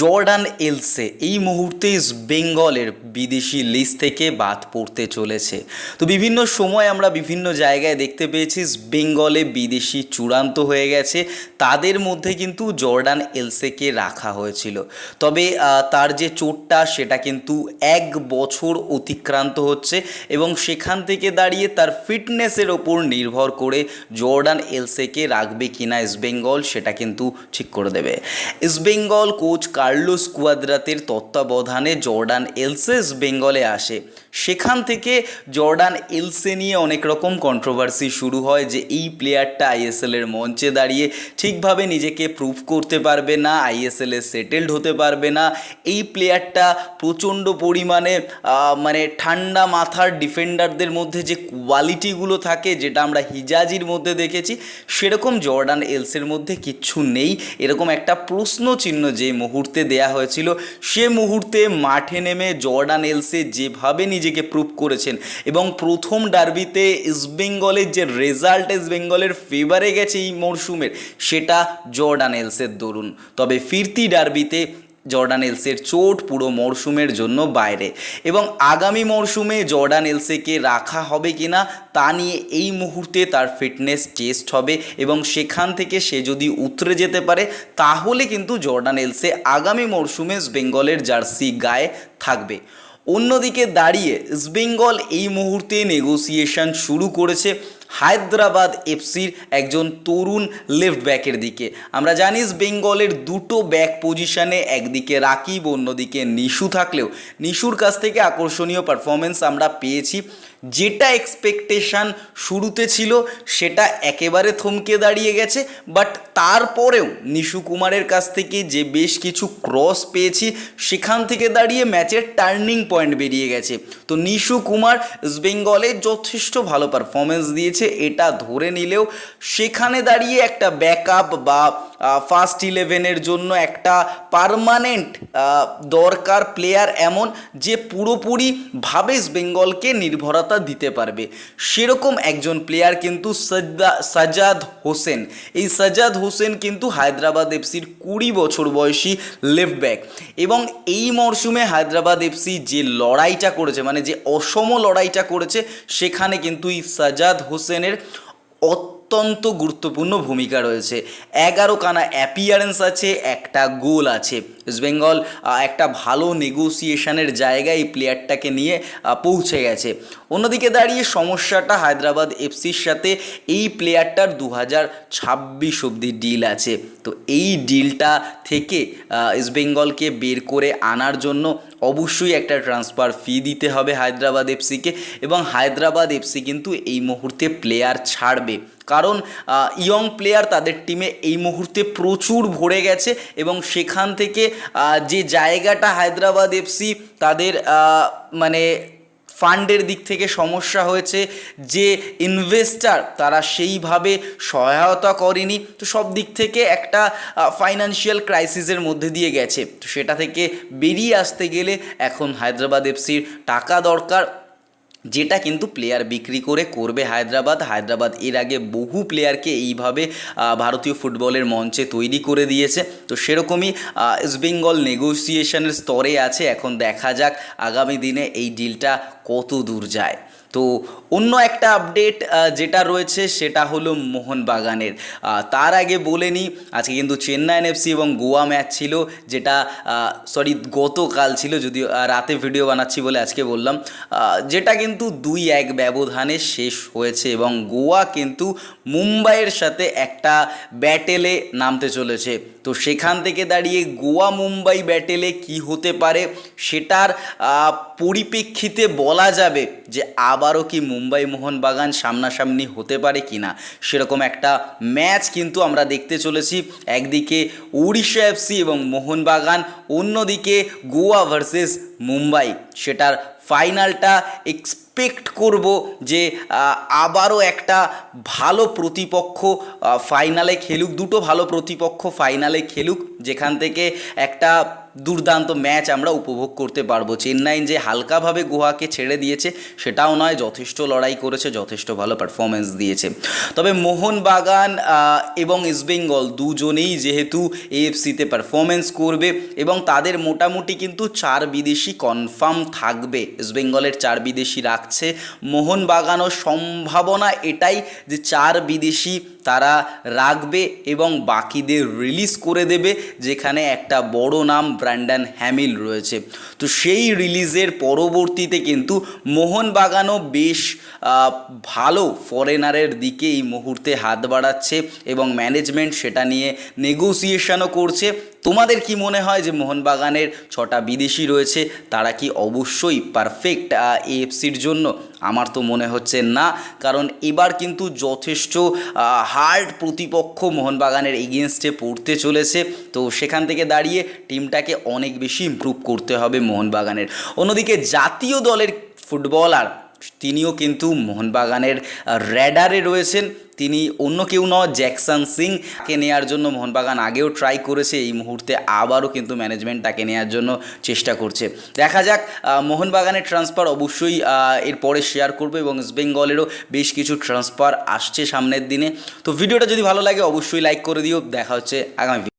Jordan Elsey এই মুহূর্তে বেঙ্গলের বিদেশি লিস্ট থেকে বাদ পড়তে চলেছে। তো বিভিন্ন সময় আমরা বিভিন্ন জায়গায় দেখতে পেয়েছি, বেঙ্গলে বিদেশি চূড়ান্ত হয়ে গেছে। তাদের মধ্যে কিন্তু জর্ডান এলসেকে রাখা হয়েছিল। তবে তার যে চোটটা, সেটা কিন্তু এক বছর অতিক্রান্ত হচ্ছে এবং সেখান থেকে দাঁড়িয়ে তার ফিটনেসের ওপর নির্ভর করে জর্ডান এলসেকে রাখবে কিনা ইস্ট বেঙ্গল সেটা কিন্তু ঠিক করে দেবে। ইস্ট বেঙ্গল কোচ কার্লোস কুয়াদ্রাতের তত্ত্বাবধানে জর্ডান এলসেস বেঙ্গলে আসে। সেখান থেকে জর্ডান এলসে নিয়ে অনেক রকম কন্ট্রোভার্সি শুরু হয় যে এই প্লেয়ারটা আইএসএল এর মঞ্চে দাঁড়িয়ে ঠিকভাবে নিজেকে প্রুভ করতে পারবে না আইএসএল সেটেলড হতে পারবে না। এই প্লেয়ারটা প্রচণ্ড পরিমাণে মানে ঠান্ডা মাথার ডিফেন্ডারদের মধ্যে যে কোয়ালিটিগুলো থাকে, যেটা আমরা হিজাজির মধ্যে দেখেছি, সেরকম জর্ডান এলসের মধ্যে কিচ্ছু নেই। এরকম একটা প্রশ্ন চিহ্ন যে মুহূর্তে দেয়া হয়েছিল। সে মুহূর্তে মাঠে নেমে জর্ডান এলসে যেভাবে নিজেকে প্রুভ করেছেন এবং প্রথম ডার্বিতে ইস্টবেঙ্গলের যে রেজাল্ট ইস্টবেঙ্গলের ফেভারে গেছে এই মরশুমের সেটা জর্ডান এলসের দরুন। তবে ফিরতি ডার্বিতে জর্ডান এলসের চোট পুরো মরশুমের জন্য বাইরে। এবং আগামী মরশুমে জর্ডান এলসেকে রাখা হবে কি না, তা নিয়ে এই মুহূর্তে তার ফিটনেস টেস্ট হবে এবং সেখান থেকে সে যদি উতরে যেতে পারে, তাহলে কিন্তু জর্ডান এলসে আগামী মরশুমে বেঙ্গলের জার্সি গায়ে থাকবে। অন্যদিকে দাঁড়িয়ে ইস্টবেঙ্গল এই মুহূর্তে নেগোসিয়েশন শুরু করেছে। হায়দ্রাবাদ এফসির একজন তরুণ লেফট ব্যাকের দিকে। আমরা জানি বেঙ্গলের দুটো ব্যাক পজিশনে একদিকে রাকিব, অন্যদিকে নিশু থাকলেও। নিশুর কাছ থেকে আকর্ষণীয় পারফরমেন্স আমরা পেয়েছি। যেটা এক্সপেকটেশান শুরুতে ছিল, সেটা একেবারে থমকে দাঁড়িয়ে গেছে। বাট তারপরেও নিশু কুমারের কাছ থেকে যে বেশ কিছু ক্রস পেয়েছি, সেখান থেকে দাঁড়িয়ে ম্যাচের টার্নিং পয়েন্ট বেরিয়ে গেছে। তো নিশু কুমার বেঙ্গলে যথেষ্ট ভালো পারফরমেন্স দিয়েছে। এটা ধরে নিলেও সেখানে দাঁড়িয়ে একটা ব্যাকআপ বা ফার্স্ট ইলেভেনের জন্য একটা পারমানেন্ট দরকার প্লেয়ার এমন যে পুরোপুরিভাবে বেঙ্গলকে নির্ভরতা দিতে পারবে। সেরকম একজন প্লেয়ার কিন্তু সাজাদ হোসেন। এই সাজাদ হোসেন কিন্তু হায়দ্রাবাদ এফসির কুড়ি বছর বয়সী লেফট ব্যাক এবং এই মরশুমে হায়দ্রাবাদ এফসি যে লড়াইটা করেছে মানে যে অসম লড়াইটা করেছে, সেখানে কিন্তু এই সাজাদ হোসেনের অত্যন্ত গুরুত্বপূর্ণ ভূমিকা রয়েছে। এগারো কানা অ্যাপিয়ারেন্স আছে একটা গোল আছে। ইস্ট বেঙ্গল একটা ভালো নেগোসিয়েশনের জায়গায় এই প্লেয়ারটাকে নিয়ে পৌঁছে গেছে। অন্যদিকে দাঁড়িয়ে সমস্যাটা হায়দ্রাবাদ এফসির সাথে এই প্লেয়ারটার দু হাজার ছাব্বিশ অব্দি ডিল আছে। তো এই ডিলটা থেকে আহ, ইস্ট বেঙ্গলকে বের করে আনার জন্য অবশ্যই একটা ট্রান্সফার ফি দিতে হবে হায়দ্রাবাদ এফসিকে এবং হায়দ্রাবাদ এফসি কিন্তু এই মুহূর্তে প্লেয়ার ছাড়বে। কারণ ইয়ং প্লেয়ার তাদের টিমে এই মুহূর্তে প্রচুর ভরে গেছে এবং সেখান থেকে যে জায়গাটা হায়দ্রাবাদ এফসি তাদের মানে ফান্ডের দিক থেকে সমস্যা হয়েছে যে ইনভেস্টার তারা সেইভাবে সহায়তা করেনি। তো সব দিক থেকে একটা ফাইনান্সিয়াল ক্রাইসিসের মধ্যে দিয়ে গেছে। তো সেটা থেকে বেরিয়ে আসতে গেলে এখন হায়দ্রাবাদ এফসির টাকা দরকার। যেটা কিন্তু প্লেয়ার বিক্রি করে করবে হায়দ্রাবাদ। হায়দ্রাবাদ এর আগে বহু প্লেয়ারকে এইভাবে ভারতীয় ফুটবলের মঞ্চে তৈরি করে দিয়েছে। তো সেরকমই ইস্টবেঙ্গল নেগোসিয়েশনের স্তরে আছে। এখন দেখা যাক আগামী দিনে এই ডিলটা কত দূর যায়। তো অন্য একটা আপডেট যেটা রয়েছে সেটা হলো মোহনবাগানের। তার আগে বলে নিই, আজকে কিন্তু চেন্নাইন এফসি এবং গোয়া ম্যাচ ছিল, যেটা সরি গতকাল ছিল, যদিও রাতে ভিডিও বানাচ্ছি বলে আজকে বললাম। যেটা কিন্তু দুই এক ব্যবধানে শেষ হয়েছে এবং গোয়া কিন্তু মুম্বাইয়ের সাথে একটা ব্যাটেলে নামতে চলেছে। তো সেখান থেকে দাঁড়িয়ে গোয়া মুম্বাই ব্যাটেলে কি হতে পারে, সেটার পরিপ্রেক্ষিতে বলা যাবে যে আবারও কি মুম্বাই মোহনবাগান সামনাসামনি হতে পারে কি না? সেরকম একটা ম্যাচ কিন্তু আমরা দেখতে চলেছি। একদিকে উড়িষ্যা এফসি এবং মোহনবাগান, অন্যদিকে গোয়া ভার্সেস মুম্বাই। সেটার ফাইনালটা এক্সপেক্ট করব যে আবারও একটা ভালো প্রতিপক্ষ ফাইনালে খেলুক, দুটো ভালো প্রতিপক্ষ ফাইনালে খেলুক, যেখান থেকে একটা দুর্দান্ত ম্যাচ আমরা উপভোগ করতে পারব। চেন্নাই যে হালকাভাবে গোয়াকে ছেড়ে দিয়েছে, সেটাও নয়, যথেষ্ট লড়াই করেছে, যথেষ্ট ভালো পারফরমেন্স দিয়েছে। তবে মোহনবাগান এবং ইস্টবেঙ্গল দুজনেই যেহেতু এএফসিতে পারফরমেন্স করবে এবং তাদের মোটামুটি কিন্তু চার বিদেশি কনফার্ম থাকবে। ইস্টবেঙ্গলের চার বিদেশি রাখছে মোহনবাগানও সম্ভাবনা এটাই যে চার বিদেশি তারা রাখবে এবং বাকিদের রিলিজ করে দেবে, যেখানে একটা বড় নাম ব্র্যান্ডন হ্যামিল রয়েছে। তো সেই রিলিজের পরবর্তীতে কিন্তু মোহনবাগানও বেশ ভালো ফরেনারের দিকে এই মুহূর্তে হাত বাড়াচ্ছে এবং ম্যানেজমেন্ট সেটা নিয়ে নেগোসিয়েশনও করছে। তোমাদের কি মনে হয় যে মোহনবাগানের ছটা বিদেশি রয়েছে? তারা কি অবশ্যই পারফেক্ট এএফসির জন্য? আমার তো মনে হচ্ছে না, কারণ এবার কিন্তু যথেষ্ট হার্ড প্রতিপক্ষ মোহনবাগানের এগেনস্টে পড়তে চলেছে। তো সেখান থেকে দাঁড়িয়ে টিমটাকে অনেক বেশি ইমপ্রুভ করতে হবে মোহনবাগানের। অন্যদিকে জাতীয় দলের ফুটবলার তিনিও কিন্তু মোহনবাগানের র্যাডারে রয়েছেন। তিনি অন্য কেউ নয়, জ্যাকসন সিংকে তাকে নেওয়ার জন্য মোহনবাগান আগেও ট্রাই করেছে। এই মুহূর্তে আবারও কিন্তু ম্যানেজমেন্ট তাকে নেওয়ার জন্য চেষ্টা করছে। দেখা যাক মোহনবাগানের ট্রান্সফার অবশ্যই এরপরে শেয়ার করব এবং ইস্ট বেঙ্গলেরও বেশ কিছু ট্রান্সফার আসছে সামনের দিনে। তো ভিডিওটা যদি ভালো লাগে, অবশ্যই লাইক করে দিও। দেখা হচ্ছে আগামী